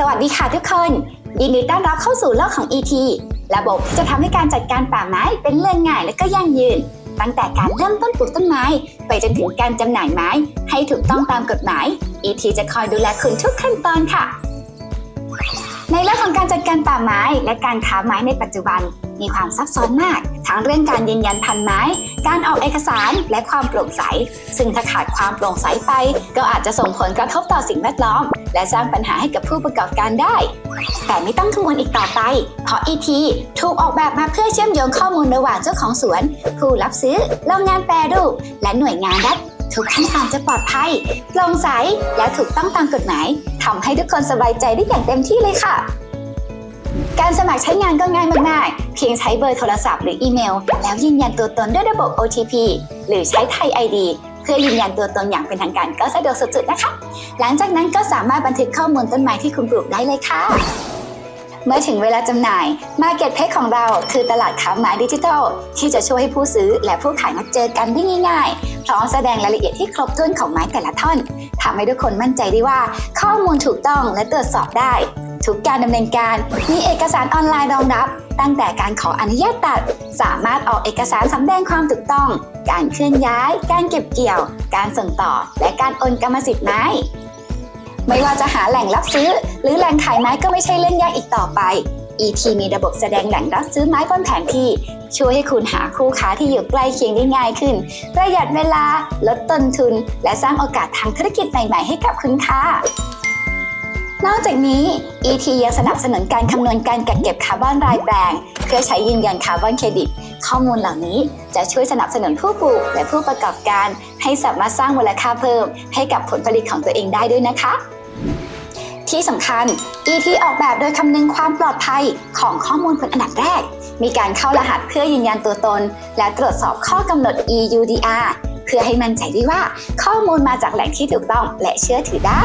สวัสดีค่ะทุกคนยินดีต้อนรับเข้าสู่โลกของ ET ระบบที่จะทำให้การจัดการป่าไม้เป็นเรื่องง่ายและก็ยั่งยืน ตั้งแต่การเริ่มต้นปลูกต้นไม้ ไปจนถึงการจำหน่ายไม้ ให้ถูกต้องตามกฎหมาย ET จะคอยดูแลคุณทุกขั้นตอนค่ะ ในเรื่องของการจัดการป่าไม้ และการค้าไม้ในปัจจุบัน มีความซับซ้อนมาก ทั้งเรื่องการยืนยันพันไม้ การออกเอกสารและความโปร่งใส ซึ่งถ้าขาดความโปร่งใสไป ก็อาจจะส่งผลกระทบต่อสิ่งแวดล้อม และสร้างปัญหาให้กับผู้ประกอบการได้ แต่ไม่ต้องกังวลอีกต่อไป เพราะ ET ถูกออกแบบมาเพื่อเชื่อมโยงข้อมูลระหว่างเจ้าของสวน ผู้รับซื้อโรงงานแปรรูปและหน่วยงานรัฐทุกขั้นตอนจะปลอดภัยโปร่งใสและถูกต้องตามกฎหมาย ทำให้ทุกคนสบายใจได้อย่างเต็มที่เลยค่ะ การสมัครใช้งานก็ง่ายมากๆ เพียงใช้เบอร์โทรศัพท์หรืออีเมล แล้วยืนยันตัวตนด้วยระบบ OTP หรือใช้ไทย ID เพื่อยืนยันตัวตนอย่างเป็นทางการก็สะดวกสุดๆนะคะ หลังจากนั้นก็สามารถบันทึกข้อมูลต้นไม้ที่คุณปลูกได้เลยค่ะ เมื่อถึงเวลาจำหน่าย Market Place ของเราคือตลาดค้าไม้ดิจิทัล ที่จะช่วยให้ผู้ซื้อและผู้ขายมาเจอกันได้ง่ายๆ พร้อมแสดงรายละเอียดที่ครบถ้วนของไม้แต่ละท่อนทำให้ทุกคนมั่นใจได้ว่า ข้อมูลถูกต้องและตรวจสอบได้ ทุกการดำเนินการมีเอกสารออนไลน์รองรับ ตั้งแต่การขออนุญาตตัด สามารถออกเอกสารสำแดงความถูกต้อง การเคลื่อนย้าย การเก็บเกี่ยว การส่งต่อ และการโอนกรรมสิทธิ์ไม้ ไม่ว่าจะหาแหล่งรับซื้อ หรือแหล่งขายไม้ก็ไม่ใช่เรื่องยากอีกต่อไป ET มีระบบแสดงแหล่งรับซื้อไม้บนแผนที่ ช่วยให้คุณหาคู่ค้าที่อยู่ใกล้เคียงได้ง่ายขึ้น ประหยัดเวลา ลดต้นทุน และสร้างโอกาสทางธุรกิจใหม่ๆให้กับคุณค่ะนอกจากนี้ ET ยังสนับสนุนการคำนวณการกักเก็บคาร์บอนรายแปลง เพื่อใช้ยืนยันคาร์บอนเครดิต ข้อมูลเหล่านี้จะช่วยสนับสนุนผู้ปลูกและผู้ประกอบการ ให้สามารถสร้างมูลค่าเพิ่ม ให้กับผลผลิตของตัวเองได้ด้วยนะคะ ที่สำคัญ ET ออกแบบโดยคำนึงความปลอดภัยของข้อมูลเป็นอันดับแรก มีการเข้ารหัสเพื่อยืนยันตัวตน และตรวจสอบข้อกำหนด EUDR เพื่อให้มั่นใจได้ว่าข้อมูลมาจากแหล่งที่ถูกต้องและเชื่อถือได้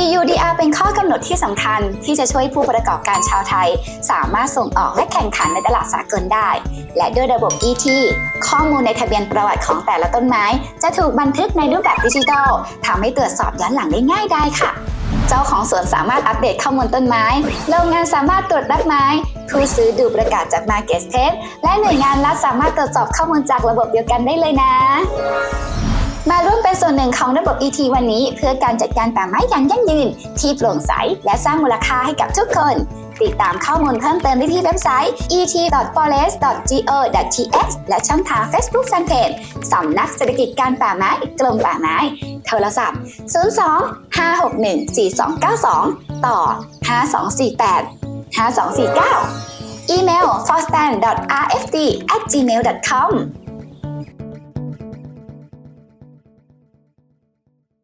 EUDR เป็นข้อกำหนดที่สำคัญที่จะช่วยผู้ประกอบการชาวไทย สามารถส่งออกและแข่งขันในตลาดสากลได้ และด้วยระบบ ET ข้อมูลในทะเบียนประวัติของแต่ละต้นไม้ จะถูกบันทึกในรูปแบบดิจิทัลทำให้ตรวจสอบย้อนหลังได้ง่ายได้ค่ะ เจ้าของสวนสามารถอัปเดตข้อมูลต้นไม้ โรงงานสามารถตรวจรับไม้ ผู้ซื้อดูประกาศจาก Market t e s t และหน่วยงานรัฐสามารถตรวจสอบข้อมูลจากระบบเดียวกันได้เลยนะ มาร่วมเป็นส่วนหนึ่งของระบบ ET วันนี้ เพื่อการจัดการป่าไม้อย่างยั่งยืน ที่โปร่งใสและสร้างมูลค่าให้กับทุกคน ติดตามข้อมูลเพิ่มเติมได้ที่เว็บไซต์ et.forest.go.th และช่องทาง Facebook Fanpage สำนักเศรษฐกิจการป่าไม้กรมป่าไม้ โทรศัพท์ 02 561 4292 ต่อ 5248 5249 อีเมล forstan.rfd@gmail.com